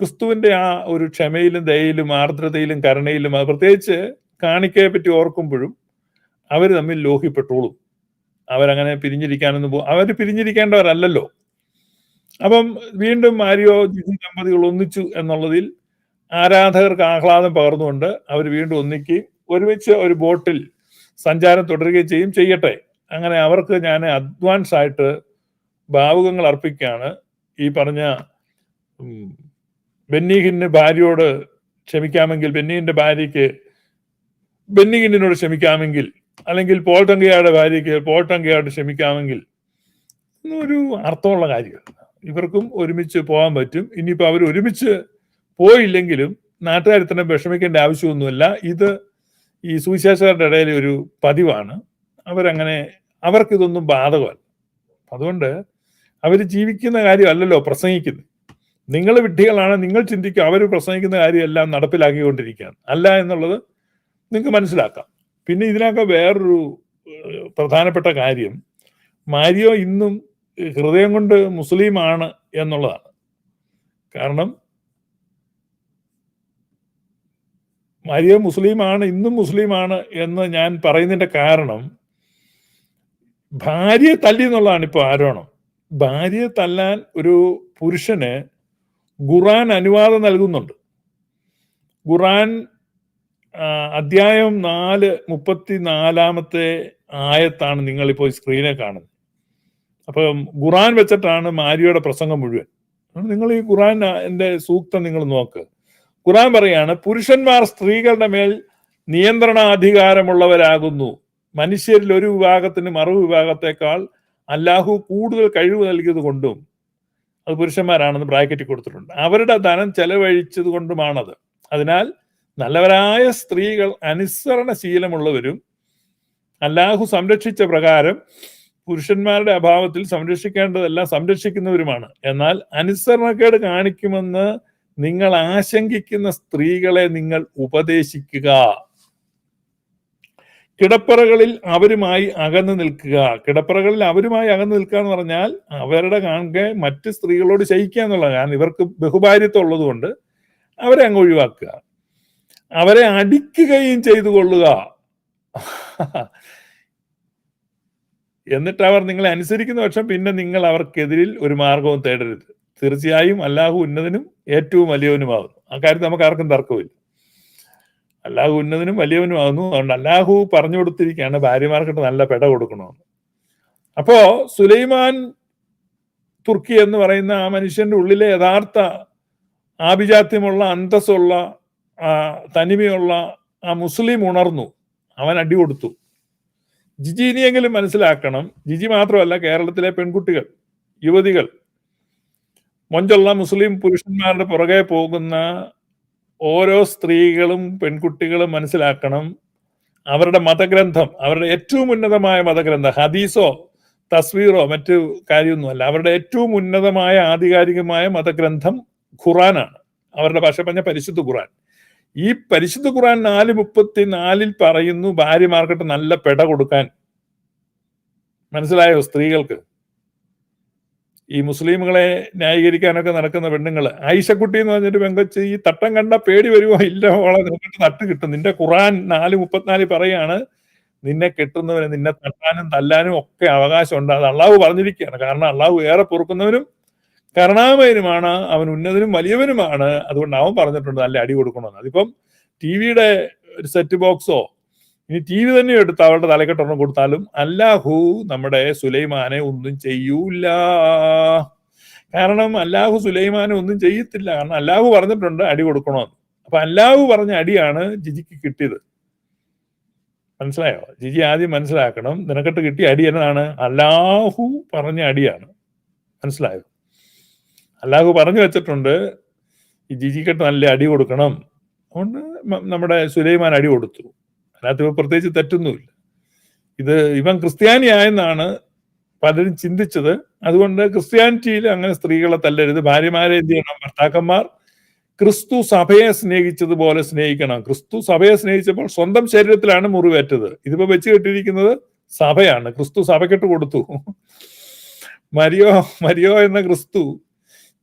ക്രിസ്തുവിന്റെ ആ ഒരു ക്ഷമയിലും ദയയിലും ആർദ്രതയിലും കരുണയിലും അത് പ്രത്യേകിച്ച് കാണിക്കയെ പറ്റി ഓർക്കുമ്പോഴും അവർ തമ്മിൽ ലോഹിപ്പെട്ടോളും. അവരങ്ങനെ പിരിഞ്ഞിരിക്കാനൊന്നും പോ അവർ പിരിഞ്ഞിരിക്കേണ്ടവരല്ലല്ലോ. അപ്പം വീണ്ടും മാരിയോ ജിജി ദമ്പതികൾ ഒന്നിച്ചു എന്നുള്ളതിൽ ആരാധകർക്ക് ആഹ്ലാദം പകർന്നുകൊണ്ട് അവർ വീണ്ടും ഒന്നിക്കുകയും ഒരുമിച്ച് ഒരു ബോട്ടിൽ സഞ്ചാരം തുടരുകയും ചെയ്യും ചെയ്യട്ടെ. അങ്ങനെ അവർക്ക് ഞാൻ അഡ്വാൻസ് ആയിട്ട് ഭാവുകങ്ങൾ അർപ്പിക്കുകയാണ് ഈ പറഞ്ഞ ബെന്നിഹിന് ഭാര്യയോട് ക്ഷമിക്കാമെങ്കിൽ ബെന്നിഹിന്റെ ഭാര്യയ്ക്ക് ബെന്നിഹിനോട് ക്ഷമിക്കാമെങ്കിൽ അല്ലെങ്കിൽ പോൾ ടങ്കയുടെ ഭാര്യയ്ക്ക് പോൾ ടങ്കയോട് ക്ഷമിക്കാമെങ്കിൽ ഒരു അർത്ഥമുള്ള കാര്യമല്ല. ഇവർക്കും ഒരുമിച്ച് പോകാൻ പറ്റും. ഇനിയിപ്പോൾ അവർ ഒരുമിച്ച് പോയില്ലെങ്കിലും നാട്ടുകാർ തന്നെ വിഷമിക്കേണ്ട ആവശ്യമൊന്നുമില്ല. ഇത് ഈ സുവിശേഷകരുടെ ഇടയിൽ ഒരു പതിവാണ്. അവരങ്ങനെ അവർക്കിതൊന്നും ബാധകമല്ല. അതുകൊണ്ട് അവർ ജീവിക്കുന്ന കാര്യമല്ലല്ലോ പ്രസംഗിക്കുന്നത്. നിങ്ങൾ വിഡ്ഢികളാണ് നിങ്ങൾ ചിന്തിക്കുക അവർ പ്രസംഗിക്കുന്ന കാര്യമെല്ലാം നടപ്പിലാക്കിക്കൊണ്ടിരിക്കുകയാണ്. അല്ല എന്നുള്ളത് നിങ്ങൾക്ക് മനസ്സിലാക്കാം. പിന്നെ ഇതിനൊക്കെ വേറൊരു പ്രധാനപ്പെട്ട കാര്യം മാരിയോ ഇന്നും ഹൃദയം കൊണ്ട് മുസ്ലിമാണ് എന്നുള്ളതാണ്. കാരണം മാരിയോ മുസ്ലിമാണ് ഇന്നും മുസ്ലിമാണ് എന്ന് ഞാൻ പറയുന്നതിന്റെ കാരണം ഭാര്യയെ തല്ലി എന്നുള്ളതാണ് ഇപ്പോൾ ആരോണം ഭാര്യയെ തല്ലാൻ ഒരു പുരുഷന് ഖുറാൻ അനുവാദം നൽകുന്നുണ്ട്. ഖുറാൻ അധ്യായം നാല് മുപ്പത്തി നാലാമത്തെ ആയത്താണ് നിങ്ങളിപ്പോൾ സ്ക്രീനെ കാണുന്നത്. അപ്പം ഖുറാൻ വെച്ചിട്ടാണ് മാരിയുടെ പ്രസംഗം മുഴുവൻ. നിങ്ങൾ ഈ ഖുറാൻ എന്റെ സൂക്തം നിങ്ങൾ നോക്ക്. ഖുറാൻ പറയാണ് പുരുഷന്മാർ സ്ത്രീകളുടെ മേൽ നിയന്ത്രണാധികാരമുള്ളവരാകുന്നു. മനുഷ്യരിൽ ഒരു വിഭാഗത്തിന് മറു വിഭാഗത്തെക്കാൾ അല്ലാഹു കൂടുതൽ കഴിവ് നൽകിയത് കൊണ്ടും അത് പുരുഷന്മാരാണെന്ന് ബ്രാക്കറ്റിൽ കൊടുത്തിട്ടുണ്ട്. അവരുടെ ധനം ചെലവഴിച്ചത് കൊണ്ടുമാണത് അതിനാൽ നല്ലവരായ സ്ത്രീകൾ അനുസരണശീലമുള്ളവരും അല്ലാഹു സംരക്ഷിച്ച പ്രകാരം പുരുഷന്മാരുടെ അഭാവത്തിൽ സംരക്ഷിക്കേണ്ടതെല്ലാം സംരക്ഷിക്കുന്നവരുമാണ്. എന്നാൽ അനുസരണക്കേട് കാണിക്കുമെന്ന് നിങ്ങൾ ആശങ്കിക്കുന്ന സ്ത്രീകളെ നിങ്ങൾ ഉപദേശിക്കുക. കിടപ്പറകളിൽ അവരുമായി അകന്നു നിൽക്കുക. കിടപ്പറകളിൽ അവരുമായി അകന്നു നിൽക്കുക എന്ന് പറഞ്ഞാൽ അവരുടെ കാണുക മറ്റ് സ്ത്രീകളോട് ശയിക്കുക എന്നുള്ളത് കാരണം ഇവർക്ക് ബഹുഭാര്യത്വം ഉള്ളതുകൊണ്ട് അവരെ അങ്ങ് ഒഴിവാക്കുക. അവരെ അടിക്കുകയും ചെയ്തു കൊള്ളുക. എന്നിട്ട് അവർ നിങ്ങളെ അനുസരിക്കുന്ന പക്ഷം പിന്നെ നിങ്ങൾ അവർക്കെതിരിൽ ഒരു മാർഗവും തേടരുത്. തീർച്ചയായും അല്ലാഹു ഉന്നതനും ഏറ്റവും വലിയവനുമാകുന്നു. ആ കാര്യത്തിൽ നമുക്ക് ആർക്കും തർക്കമില്ല. അല്ലാഹു ഉന്നതനും വലിയവനും ആകുന്നു അതുകൊണ്ട് അല്ലാഹു പറഞ്ഞു കൊടുത്തിരിക്കുകയാണ് ഭാര്യമാർക്കിട്ട് നല്ല പെട കൊടുക്കണമെന്ന്. അപ്പോ സുലൈമാൻ തുർക്കി എന്ന് പറയുന്ന ആ മനുഷ്യന്റെ ഉള്ളിലെ യഥാർത്ഥ ആഭിജാത്യമുള്ള അന്തസ്സുള്ള തനിമയുള്ള ആ മുസ്ലിം ഉണർന്നു. അവൻ അടി കൊടുത്തു. ജിജി ഇനിയെങ്കിലും മനസ്സിലാക്കണം. ജിജി മാത്രമല്ല കേരളത്തിലെ പെൺകുട്ടികൾ യുവതികൾ മൊഞ്ചുള്ള മുസ്ലിം പുരുഷന്മാരുടെ പുറകെ പോകുന്ന ഓരോ സ്ത്രീകളും പെൺകുട്ടികളും മനസ്സിലാക്കണം. അവരുടെ മതഗ്രന്ഥം അവരുടെ ഏറ്റവും ഉന്നതമായ മതഗ്രന്ഥം ഹദീസോ തസ്വീറോ മറ്റു കാര്യമൊന്നുമല്ല. അവരുടെ ഏറ്റവും ഉന്നതമായ ആധികാരികമായ മതഗ്രന്ഥം ഖുറാനാണ്. അവരുടെ ഭാഷ പറഞ്ഞ പരിശുദ്ധ ഖുറാൻ. ഈ പരിശുദ്ധ ഖുറാൻ നാല് മുപ്പത്തി നാലിൽ പറയുന്നു ഭാര്യമാർക്കിട്ട് നല്ല പെട കൊടുക്കാൻ. മനസ്സിലായോ സ്ത്രീകൾക്ക്? ഈ മുസ്ലിമുകളെ ന്യായീകരിക്കാനൊക്കെ നടക്കുന്ന പെണ്ണുങ്ങൾ ആയിഷക്കുട്ടി എന്ന് പറഞ്ഞിട്ട് പെങ്കൊച്ച് ഈ തട്ടം കണ്ട പേടി വരുമോ ഇല്ല ഓളെ നിനക്കിട്ട് നട്ട് കിട്ടും. നിന്റെ ഖുറാൻ നാല് മുപ്പത്തിനാല് പറയാണ് നിന്നെ കെട്ടുന്നവന് നിന്നെ തട്ടാനും തല്ലാനും ഒക്കെ അവകാശമുണ്ട്. അത് അള്ളാഹു പറഞ്ഞിരിക്കുകയാണ്. കാരണം അള്ളാഹു ഏറെ പൊറുക്കുന്നവനും കരുണാമയനുമാണ് അവൻ ഉന്നതനും വലിയവനുമാണ്. അതുകൊണ്ട് അവൻ പറഞ്ഞിട്ടുണ്ട് നല്ല അടി കൊടുക്കണമെന്ന്. അതിപ്പം ടി വിയുടെ ഒരു സെറ്റ് ബോക്സോ ഇനി ടി വി തന്നെ എടുത്ത് അവളുടെ തലക്കെട്ടൊരെണ്ണം കൊടുത്താലും അല്ലാഹു നമ്മുടെ സുലൈമാനെ ഒന്നും ചെയ്യൂല. കാരണം അല്ലാഹു സുലൈമാനെ ഒന്നും ചെയ്യത്തില്ല. കാരണം അല്ലാഹു പറഞ്ഞിട്ടുണ്ട് അടി കൊടുക്കണമെന്ന് അപ്പൊ അല്ലാഹു പറഞ്ഞ അടിയാണ് ജിജിക്ക് കിട്ടിയത്. മനസ്സിലായോ? ജിജി ആദ്യം മനസ്സിലാക്കണം നിനക്കിട്ട് കിട്ടിയ അടി എന്നതാണ്. അല്ലാഹു പറഞ്ഞ അടിയാണ്. മനസ്സിലായോ? അല്ലാഹു പറഞ്ഞു വെച്ചിട്ടുണ്ട് ഈ ജിജിക്കെട്ട് നല്ല അടി കൊടുക്കണം. അതുകൊണ്ട് നമ്മുടെ സുലൈമാൻ അടി കൊടുത്തു. അതിനകത്ത് പ്രത്യേകിച്ച് തെറ്റൊന്നുമില്ല. ഇത് ഇവൻ ക്രിസ്ത്യാനിയായെന്നാണ് പലരും ചിന്തിച്ചത്. അതുകൊണ്ട് ക്രിസ്ത്യാനിറ്റിയിൽ അങ്ങനെ സ്ത്രീകളെ തല്ലരുത്. ഭാര്യമാരെ എന്ത് ചെയ്യണം? ഭർത്താക്കന്മാർ ക്രിസ്തു സഭയെ സ്നേഹിച്ചതുപോലെ സ്നേഹിക്കണം. ക്രിസ്തു സഭയെ സ്നേഹിച്ചപ്പോൾ സ്വന്തം ശരീരത്തിലാണ് മുറിവേറ്റത്. ഇതിപ്പോ വെച്ച് കെട്ടിയിരിക്കുന്നത് സഭയാണ്. ക്രിസ്തു സഭക്കെട്ട് കൊടുത്തു. മരിയോ മരിയോ എന്ന ക്രിസ്തു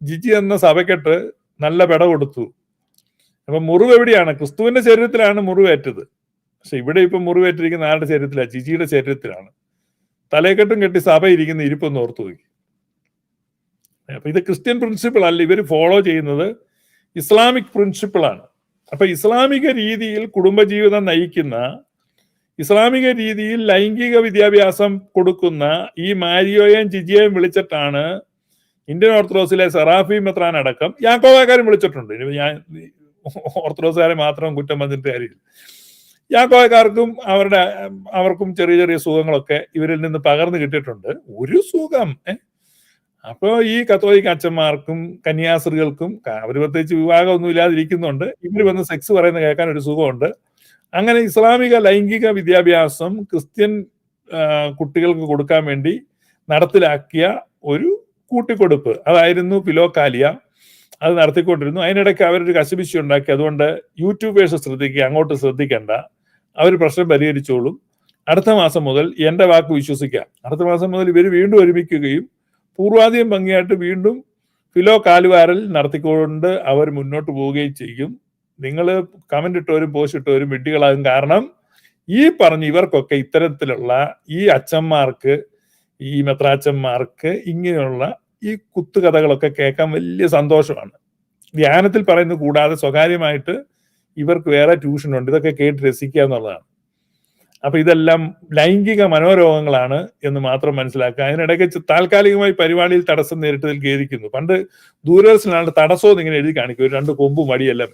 ജിജി എന്ന സഭക്കെട്ട് നല്ല പെട കൊടുത്തു. അപ്പൊ മുറിവ് എവിടെയാണ്? ക്രിസ്തുവിന്റെ ശരീരത്തിലാണ് മുറിവേറ്റത്. പക്ഷെ ഇവിടെ ഇപ്പം മുറിവേറ്റിരിക്കുന്ന ആരുടെ ശരീരത്തിലാണ് ജിജിയുടെ ശരീരത്തിലാണ് തലേക്കെട്ടും കെട്ടി സഭ ഇരിക്കുന്ന ഇരിപ്പൊന്ന് ഓർത്തു നോക്കി. അപ്പൊ ഇത് ക്രിസ്ത്യൻ പ്രിൻസിപ്പിൾ അല്ല ഇവർ ഫോളോ ചെയ്യുന്നത് ഇസ്ലാമിക് പ്രിൻസിപ്പിളാണ് അപ്പൊ ഇസ്ലാമിക രീതിയിൽ കുടുംബജീവിതം നയിക്കുന്ന ഇസ്ലാമിക രീതിയിൽ ലൈംഗിക വിദ്യാഭ്യാസം കൊടുക്കുന്ന ഈ മാരിയോയെയും ജിജിയെയും വിളിച്ചിട്ടാണ് ഇന്ത്യൻ ഓർത്തഡോക്സിലെ സെറാഫി മെത്രാൻ അടക്കം യാക്കോവാക്കാരും വിളിച്ചിട്ടുണ്ട്. ഇനി ഞാൻ ഓർത്തഡോക്സുകാരെ മാത്രം കുറ്റം വന്നിട്ട് കാര്യമില്ല. യാക്കോവക്കാർക്കും അവരുടെ അവർക്കും ചെറിയ ചെറിയ സുഖങ്ങളൊക്കെ ഇവരിൽ നിന്ന് പകർന്നു കിട്ടിയിട്ടുണ്ട്. ഒരു സുഖം ഏഹ് അപ്പോ ഈ കത്തോലിക്ക അച്ഛന്മാർക്കും കന്യാസ്ത്രീകൾക്കും അവർ പ്രത്യേകിച്ച് വിവാഹമൊന്നും ഇല്ലാതിരിക്കുന്നുണ്ട്. ഇവർ വന്ന് സെക്സ് പറയുന്ന കേൾക്കാൻ ഒരു സുഖമുണ്ട്. അങ്ങനെ ഇസ്ലാമിക ലൈംഗിക വിദ്യാഭ്യാസം ക്രിസ്ത്യൻ കുട്ടികൾക്ക് കൊടുക്കാൻ വേണ്ടി നടപ്പിലാക്കിയ ഒരു കൂട്ടിക്കൊടുപ്പ്. അതായിരുന്നു ഫിലോക്കാലിയ. അത് നടത്തിക്കൊണ്ടിരുന്നു. അതിനിടയ്ക്ക് അവരൊരു കശപിശി ഉണ്ടാക്കി. അതുകൊണ്ട് യൂട്യൂബേഴ്സ് ശ്രദ്ധിക്കുക അങ്ങോട്ട് ശ്രദ്ധിക്കേണ്ട. അവർ പ്രശ്നം പരിഹരിച്ചോളും. അടുത്ത മാസം മുതൽ എന്റെ വാക്ക് വിശ്വസിക്കാം. അടുത്ത മാസം മുതൽ ഇവർ വീണ്ടും ഒരുമിക്കുകയും പൂർവാധികം ഭംഗിയായിട്ട് വീണ്ടും ഫിലോ കാലുവാരൽ നടത്തിക്കൊണ്ട് അവർ മുന്നോട്ട് പോവുകയും ചെയ്യും. നിങ്ങൾ കമന്റ് ഇട്ടവരും പോസ്റ്റ് ഇട്ടവരും വിഡ്ഢികളാകും കാരണം ഈ പറഞ്ഞ ഇവർക്കൊക്കെ ഇത്തരത്തിലുള്ള ഈ അച്ഛന്മാർക്ക് ഈ മെത്രാച്ചന്മാർക്ക് ഇങ്ങനെയുള്ള ഈ കുത്തുകഥകളൊക്കെ കേൾക്കാൻ വലിയ സന്തോഷമാണ്. ധ്യാനത്തിൽ പറയുന്നത് കൂടാതെ സ്വകാര്യമായിട്ട് ഇവർക്ക് വേറെ ട്യൂഷൻ ഉണ്ട്. ഇതൊക്കെ കേട്ട് രസിക്കുക എന്നുള്ളതാണ്. അപ്പൊ ഇതെല്ലാം ലൈംഗിക മനോരോഗങ്ങളാണ് എന്ന് മാത്രം മനസ്സിലാക്കുക. അതിനിടയ്ക്ക് താൽക്കാലികമായി പരിപാടിയിൽ തടസ്സം നേരിട്ടതിൽ ഖേദിക്കുന്നു. പണ്ട് ദൂരദർശനാണ് തടസ്സം ഇങ്ങനെ എഴുതി കാണിക്കും ഒരു രണ്ട് കൊമ്പും മടിയെല്ലാം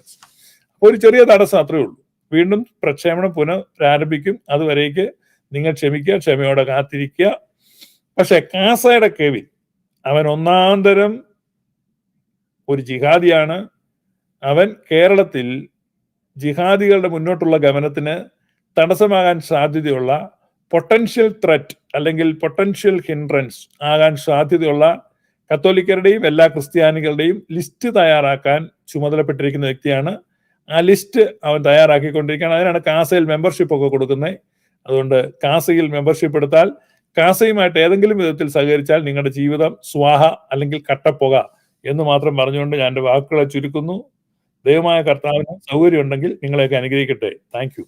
അപ്പൊ ഒരു ചെറിയ തടസ്സം അത്രേ ഉള്ളൂ. വീണ്ടും പ്രക്ഷേപണം പുനരാരംഭിക്കും. അതുവരേക്ക് നിങ്ങൾ ക്ഷമിക്കുക ക്ഷമയോടെ കാത്തിരിക്കുക. പക്ഷെ കാസയുടെ കെവിൻ അവൻ ഒന്നാം തരം ഒരു ജിഹാദിയാണ്. അവൻ കേരളത്തിൽ ജിഹാദികളുടെ മുന്നോട്ടുള്ള ഗമനത്തിന് തടസ്സമാകാൻ സാധ്യതയുള്ള പൊട്ടൻഷ്യൽ ത്രെറ്റ് അല്ലെങ്കിൽ പൊട്ടൻഷ്യൽ ഹിൻഡ്രൻസ് ആകാൻ സാധ്യതയുള്ള കത്തോലിക്കരുടെയും എല്ലാ ക്രിസ്ത്യാനികളുടെയും ലിസ്റ്റ് തയ്യാറാക്കാൻ ചുമതലപ്പെട്ടിരിക്കുന്ന വ്യക്തിയാണ്. ആ ലിസ്റ്റ് അവൻ തയ്യാറാക്കിക്കൊണ്ടിരിക്കുകയാണ്. അതിനാണ് കാസയിൽ മെമ്പർഷിപ്പ് ഒക്കെ കൊടുക്കുന്നത്. അതുകൊണ്ട് കാസയിൽ മെമ്പർഷിപ്പ് എടുത്താൽ കാസയുമായിട്ട് ഏതെങ്കിലും വിധത്തിൽ സഹകരിച്ചാൽ നിങ്ങളുടെ ജീവിതം സ്വാഹ അല്ലെങ്കിൽ കട്ടപ്പുക എന്ന് മാത്രം പറഞ്ഞുകൊണ്ട് ഞാൻ എന്റെ വാക്കുകളെ ചുരുക്കുന്നു. ദൈവമായ കർത്താവിന് സൗകര്യം ഉണ്ടെങ്കിൽ നിങ്ങളെയൊക്കെ അനുഗ്രഹിക്കട്ടെ. താങ്ക്